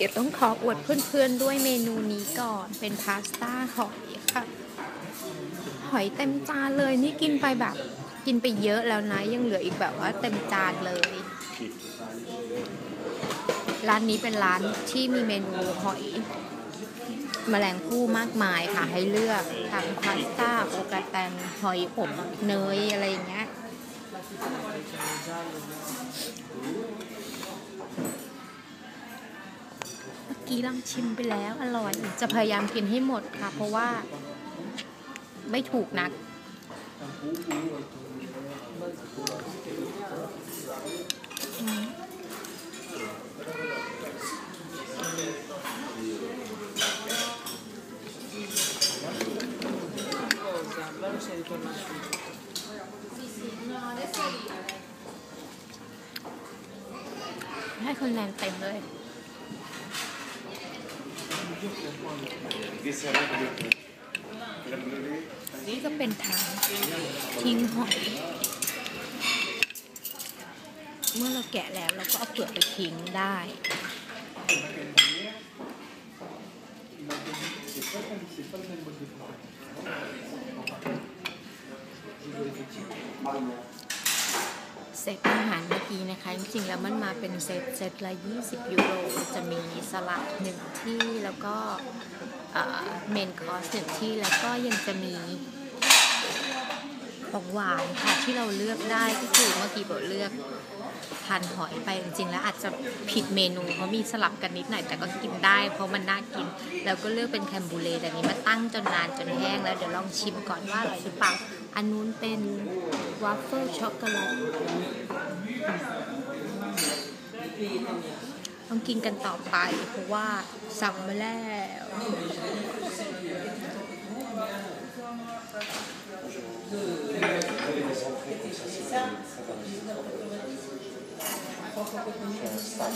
เดี๋ยวต้องขออวดเพื่อนๆด้วยเมนูนี้ก่อนเป็นพาสต้าหอยค่ะ หอยเต็มจานเลยนี่กินไปแบบ กินไปเยอะแล้วนะยังเหลืออีกแบบว่าเต็มจานเลย ร้านนี้เป็นร้านที่มีเมนูหอยแมลงภู่มากมายค่ะให้เลือกทั้งพาสต้าโอกาแตงหอยอบเนยอะไรอย่างเงี้ย กี้ลองชิมไปแล้วอร่อย จะพยายามกินให้หมดค่ะ เพราะว่าไม่ถูกนัก ให้คนแนนเต็มเลย นี่ก็เป็นทางทิ้งหอยเมื่อเราแกะแล้วเราก็เอาเปลือกไปทิ้งได้ เซตอาหารเมื่อกี้นะคะ จริงๆแล้วมันมาเป็นเซตเซตละ 20 ยูโร จะมีสลัดหนึ่งที่แล้วก็เมนคอร์สหนึ่งที่แล้วก็ยังจะมี ของหวานค่ะที่เราเลือกได้ก็คือเมื่อกี้บอกเลือกทานหอยไปจริงๆแล้วอาจจะผิดเมนูเพราะมีสลับกันนิดหน่อยแต่ก็กินได้ เพราะมันน่ากิน แล้วก็เลือกเป็นแคมบูเลแต่นี้มาตั้งจนนานจนแห้งแล้วเดี๋ยวลองชิมก่อนว่าอร่อยหรือเปล่าอันนู้นเป็นวาฟเฟิลช็อกโกแลตต้องกินกันต่อไปเพราะว่าสั่งมาแล้ว 嗯，三